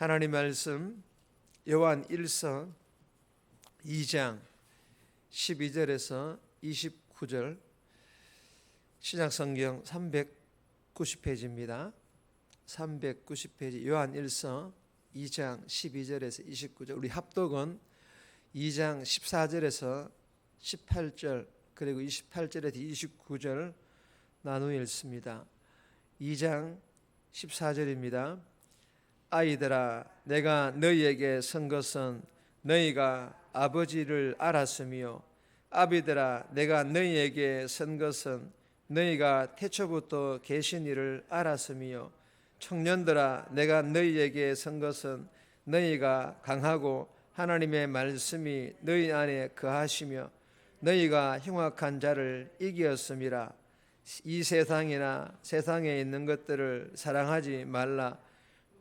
하나님 말씀 요한 1서 2장 12절에서 29절 신약 성경 390페이지입니다. 390페이지 요한 1서 2장 12절에서 29절 우리 합독은 2장 14절에서 18절 그리고 28절에서 29절 나누어 읽습니다. 2장 14절입니다. 아이들아 내가 너희에게 선 것은 너희가 아버지를 알았으며 아비들아 내가 너희에게 선 것은 너희가 태초부터 계신 이를 알았으며 청년들아 내가 너희에게 선 것은 너희가 강하고 하나님의 말씀이 너희 안에 거하시며 너희가 흉악한 자를 이기었음이라. 이 세상이나 세상에 있는 것들을 사랑하지 말라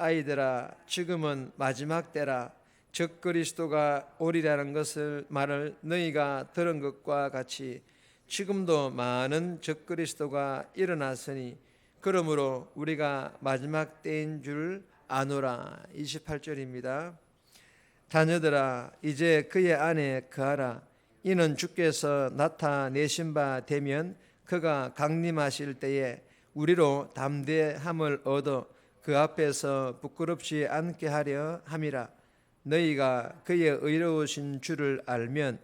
아이들아 지금은 마지막 때라 즉 그리스도가 오리라는 것을 말을 너희가 들은 것과 같이 지금도 많은 즉 그리스도가 일어났으니 그러므로 우리가 마지막 때인 줄 아노라 28절입니다. 자녀들아 이제 그의 안에 거하라 이는 주께서 나타내신 바 되면 그가 강림하실 때에 우리로 담대함을 얻어 그 앞에서 부끄럽지 않게 하려 함이라. 너희가 그의 의로우신 줄을 알면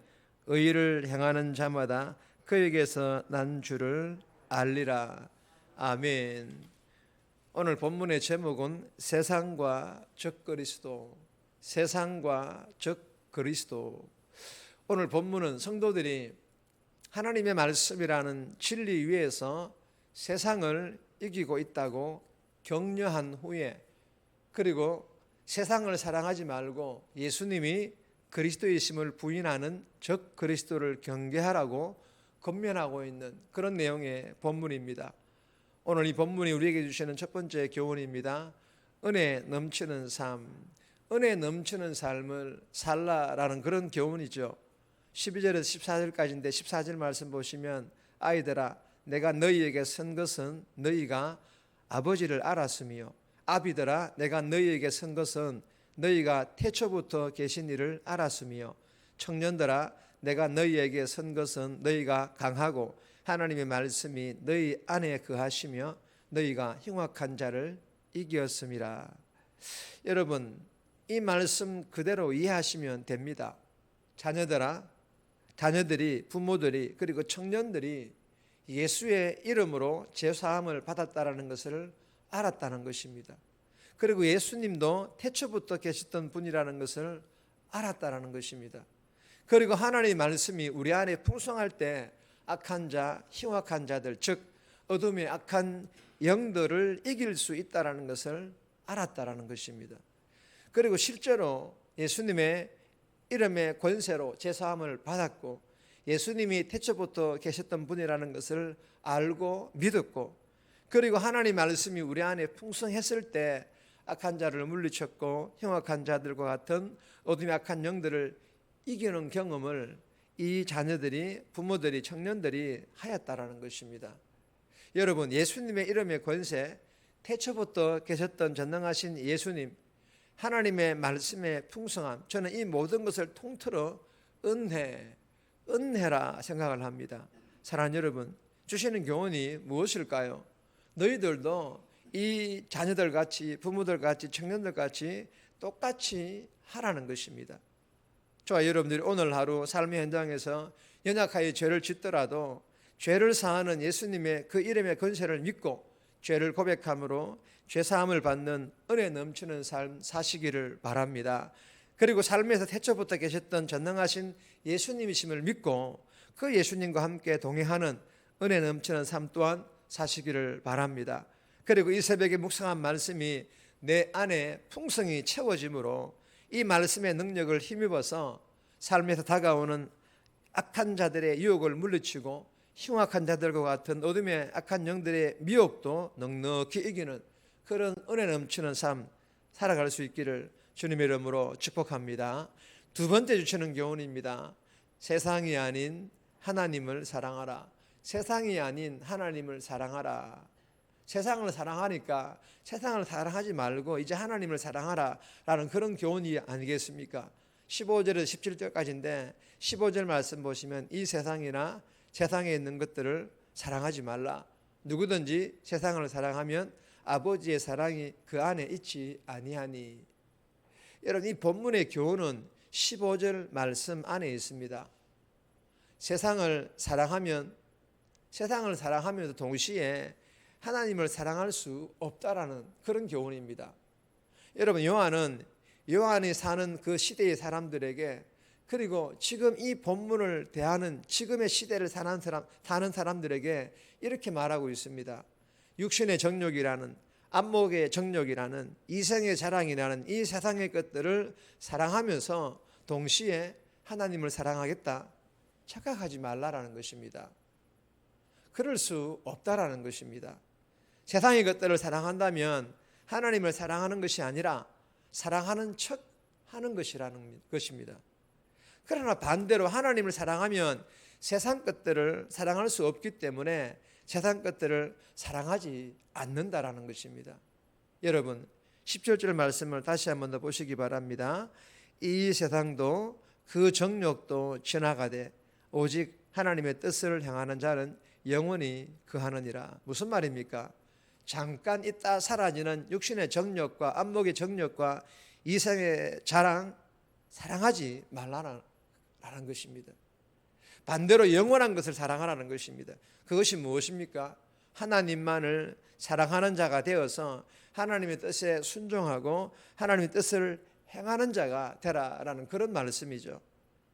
의를 행하는 자마다 그에게서 난 줄을 알리라. 아멘. 오늘 본문의 제목은 세상과 적 그리스도 세상과 적 그리스도. 오늘 본문은 성도들이 하나님의 말씀이라는 진리 위에서 세상을 이기고 있다고 격려한 후에 그리고 세상을 사랑하지 말고 예수님이 그리스도이심을 부인하는 적 그리스도를 경계하라고 권면하고 있는 그런 내용의 본문입니다. 오늘 이 본문이 우리에게 주시는 첫 번째 교훈입니다. 은혜 넘치는 삶, 은혜 넘치는 삶을 살라라는 그런 교훈이죠. 12절에서 14절까지인데 14절 말씀 보시면 아이들아 내가 너희에게 선 것은 너희가 아버지를 알았으며 아비들아 내가 너희에게 선 것은 너희가 태초부터 계신 이를 알았으며 청년들아 내가 너희에게 선 것은 너희가 강하고 하나님의 말씀이 너희 안에 거하시며 너희가 흉악한 자를 이기었음이라. 여러분 이 말씀 그대로 이해하시면 됩니다. 자녀들아 자녀들이 부모들이 그리고 청년들이 예수의 이름으로 죄사함을 받았다라는 것을 알았다는 것입니다. 그리고 예수님도 태초부터 계셨던 분이라는 것을 알았다라는 것입니다. 그리고 하나님의 말씀이 우리 안에 풍성할 때 악한 자, 흉악한 자들, 즉 어둠의 악한 영들을 이길 수 있다라는 것을 알았다라는 것입니다. 그리고 실제로 예수님의 이름의 권세로 제사함을 받았고 예수님이 태초부터 계셨던 분이라는 것을 알고 믿었고 그리고 하나님 말씀이 우리 안에 풍성했을 때 악한 자를 물리쳤고 흉악한 자들과 같은 어둠의 악한 영들을 이기는 경험을 이 자녀들이 부모들이 청년들이 하였다라는 것입니다. 여러분 예수님의 이름의 권세 태초부터 계셨던 전능하신 예수님 하나님의 말씀의 풍성함 저는 이 모든 것을 통틀어 은혜 은혜라 생각을 합니다. 사랑하는 여러분, 주시는 교훈이 무엇일까요? 너희들도 이 자녀들 같이 부모들 같이 청년들 같이 똑같이 하라는 것입니다. 저와 여러분들이 오늘 하루 삶의 현장에서 연약하여 죄를 짓더라도 죄를 사하는 예수님의 그 이름의 건세를 믿고 죄를 고백함으로 죄 사함을 받는 은혜 넘치는 삶 사시기를 바랍니다. 그리고 삶에서 태초부터 계셨던 전능하신 예수님이심을 믿고 그 예수님과 함께 동행하는 은혜 넘치는 삶 또한 사시기를 바랍니다. 그리고 이 새벽에 묵상한 말씀이 내 안에 풍성이 채워짐으로 이 말씀의 능력을 힘입어서 삶에서 다가오는 악한 자들의 유혹을 물리치고 흉악한 자들과 같은 어둠의 악한 영들의 미혹도 넉넉히 이기는 그런 은혜 넘치는 삶 살아갈 수 있기를 주님의 이름으로 축복합니다. 두 번째 주시는 교훈입니다. 세상이 아닌 하나님을 사랑하라. 세상이 아닌 하나님을 사랑하라. 세상을 사랑하니까 세상을 사랑하지 말고 이제 하나님을 사랑하라 라는 그런 교훈이 아니겠습니까? 15절에서 17절까지인데 15절 말씀 보시면 이 세상이나 세상에 있는 것들을 사랑하지 말라. 누구든지 세상을 사랑하면 아버지의 사랑이 그 안에 있지 아니하니. 여러분 이 본문의 교훈은 15절 말씀 안에 있습니다. 세상을 사랑하면 세상을 사랑하면서 동시에 하나님을 사랑할 수 없다라는 그런 교훈입니다. 여러분 요한은 요한이 사는 그 시대의 사람들에게 그리고 지금 이 본문을 대하는 지금의 시대를 사는 사람 사는 사람들에게 이렇게 말하고 있습니다. 육신의 정욕이라는 안목의 정욕이라는 이생의 자랑이라는 이 세상의 것들을 사랑하면서 동시에 하나님을 사랑하겠다 착각하지 말라라는 것입니다. 그럴 수 없다라는 것입니다. 세상의 것들을 사랑한다면 하나님을 사랑하는 것이 아니라 사랑하는 척 하는 것이라는 것입니다. 그러나 반대로 하나님을 사랑하면 세상 것들을 사랑할 수 없기 때문에 세상 것들을 사랑하지 않는다라는 것입니다. 여러분, 17절 말씀을 다시 한번 더 보시기 바랍니다. 이 세상도 그 정욕도 지나가되 오직 하나님의 뜻을 향하는 자는 영원히 그하느니라. 무슨 말입니까? 잠깐 있다 사라지는 육신의 정욕과 안목의 정욕과 이생의 자랑 사랑하지 말라는 것입니다. 반대로 영원한 것을 사랑하라는 것입니다. 그것이 무엇입니까? 하나님만을 사랑하는 자가 되어서 하나님의 뜻에 순종하고 하나님의 뜻을 행하는 자가 되라라는 그런 말씀이죠.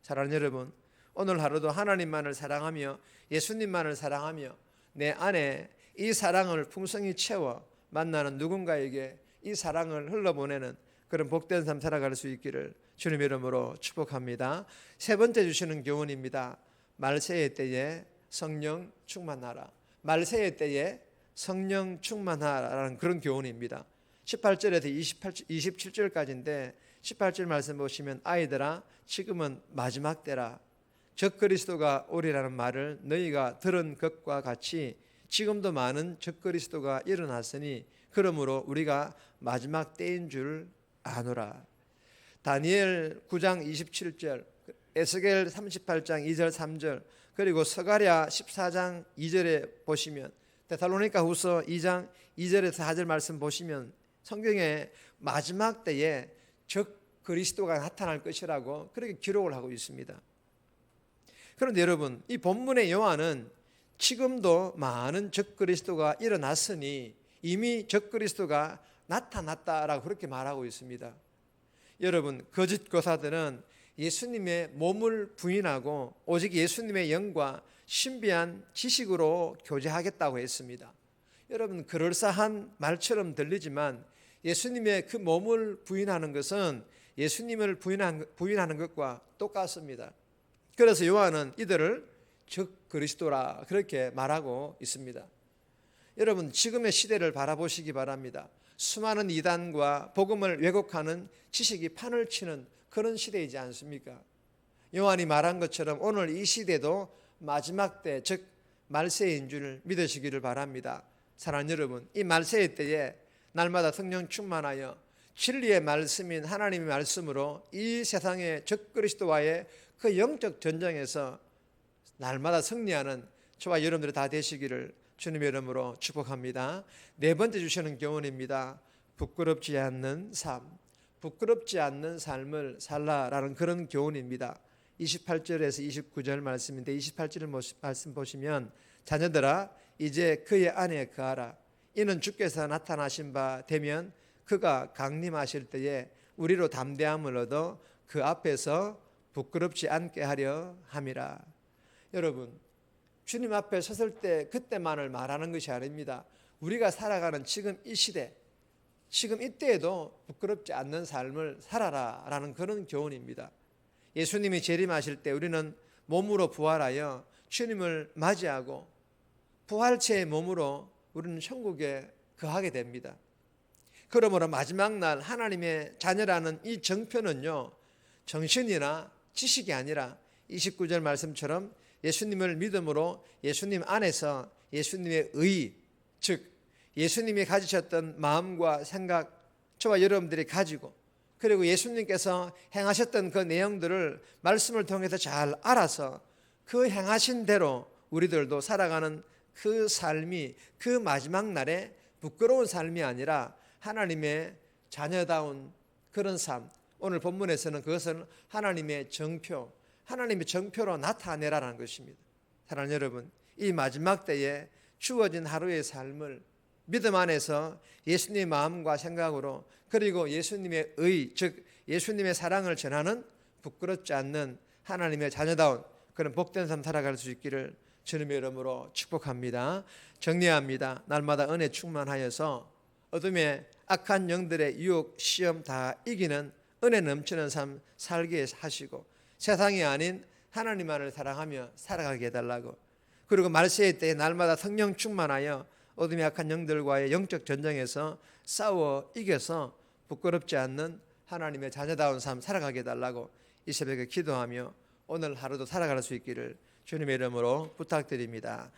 사랑하는 여러분, 오늘 하루도 하나님만을 사랑하며 예수님만을 사랑하며 내 안에 이 사랑을 풍성히 채워 만나는 누군가에게 이 사랑을 흘러보내는 그런 복된 삶 살아갈 수 있기를 주님 이름으로 축복합니다. 세 번째 주시는 교훈입니다. 말세의 때에 성령 충만하라. 말세의 때에 성령 충만하라는 그런 교훈입니다. 18절에서 28, 27절까지인데 18절 말씀 보시면 아이들아 지금은 마지막 때라 적 그리스도가 오리라는 말을 너희가 들은 것과 같이 지금도 많은 적 그리스도가 일어났으니 그러므로 우리가 마지막 때인 줄 아노라. 다니엘 9장 27절, 에스겔 38장 2절 3절, 그리고 서가랴 14장 2절에 보시면 데살로니가 후서 2장 2절에서 4절 말씀 보시면 성경에 마지막 때에 적 그리스도가 나타날 것이라고 그렇게 기록을 하고 있습니다. 그런데 여러분, 이 본문의 요한은 지금도 많은 적 그리스도가 일어났으니 이미 적 그리스도가 나타났다라고 그렇게 말하고 있습니다. 여러분, 거짓 교사들은 예수님의 몸을 부인하고 오직 예수님의 영과 신비한 지식으로 교제하겠다고 했습니다. 여러분, 그럴싸한 말처럼 들리지만 예수님의 그 몸을 부인하는 것은 예수님을 부인하는 것과 똑같습니다. 그래서 요한은 이들을 즉 그리스도라 그렇게 말하고 있습니다. 여러분 지금의 시대를 바라보시기 바랍니다. 수많은 이단과 복음을 왜곡하는 지식이 판을 치는 그런 시대이지 않습니까? 요한이 말한 것처럼 오늘 이 시대도 마지막 때, 즉 말세인 줄 믿으시기를 바랍니다. 사랑하는 여러분, 이 말세의 때에 날마다 성령 충만하여 진리의 말씀인 하나님의 말씀으로 이 세상의 적 그리스도와의 그 영적 전쟁에서 날마다 승리하는 저와 여러분들이 다 되시기를 주님의 이름으로 축복합니다. 네 번째 주시는 교훈입니다. 부끄럽지 않는 삶. 부끄럽지 않는 삶을 살라라는 그런 교훈입니다. 28절에서 29절 말씀인데 28절 말씀 보시면 자녀들아 이제 그의 안에 거하라. 이는 주께서 나타나신 바 되면 그가 강림하실 때에 우리로 담대함을 얻어 그 앞에서 부끄럽지 않게 하려 함이라. 여러분, 주님 앞에 섰을 때 그때만을 말하는 것이 아닙니다. 우리가 살아가는 지금 이 시대, 지금 이때에도 부끄럽지 않는 삶을 살아라 라는 그런 교훈입니다. 예수님이 재림하실 때 우리는 몸으로 부활하여 주님을 맞이하고 부활체의 몸으로 우리는 천국에 거하게 됩니다. 그러므로 마지막 날 하나님의 자녀라는 이 정표는요, 정신이나 지식이 아니라 29절 말씀처럼 예수님을 믿음으로 예수님 안에서 예수님의 의, 즉 예수님이 가지셨던 마음과 생각 저와 여러분들이 가지고 그리고 예수님께서 행하셨던 그 내용들을 말씀을 통해서 잘 알아서 그 행하신 대로 우리들도 살아가는 그 삶이 그 마지막 날에 부끄러운 삶이 아니라 하나님의 자녀다운 그런 삶. 오늘 본문에서는 그것은 하나님의 정표, 하나님의 정표로 나타내라라는 것입니다. 사랑하는 여러분, 이 마지막 때에 주어진 하루의 삶을 믿음 안에서 예수님의 마음과 생각으로 그리고 예수님의 의, 즉 예수님의 사랑을 전하는 부끄럽지 않는 하나님의 자녀다운 그런 복된 삶 살아갈 수 있기를 주님의 이름으로 축복합니다. 정리합니다. 날마다 은혜 충만하여서 어둠의 악한 영들의 유혹, 시험 다 이기는 은혜 넘치는 삶 살게 하시고 세상이 아닌 하나님만을 사랑하며 살아가게 해달라고 그리고 말세의 때에 날마다 성령 충만하여 어둠의 악한 영들과의 영적 전쟁에서 싸워 이겨서 부끄럽지 않는 하나님의 자녀다운 삶 살아가게 해달라고 이 새벽에 기도하며 오늘 하루도 살아갈 수 있기를 주님의 이름으로 부탁드립니다.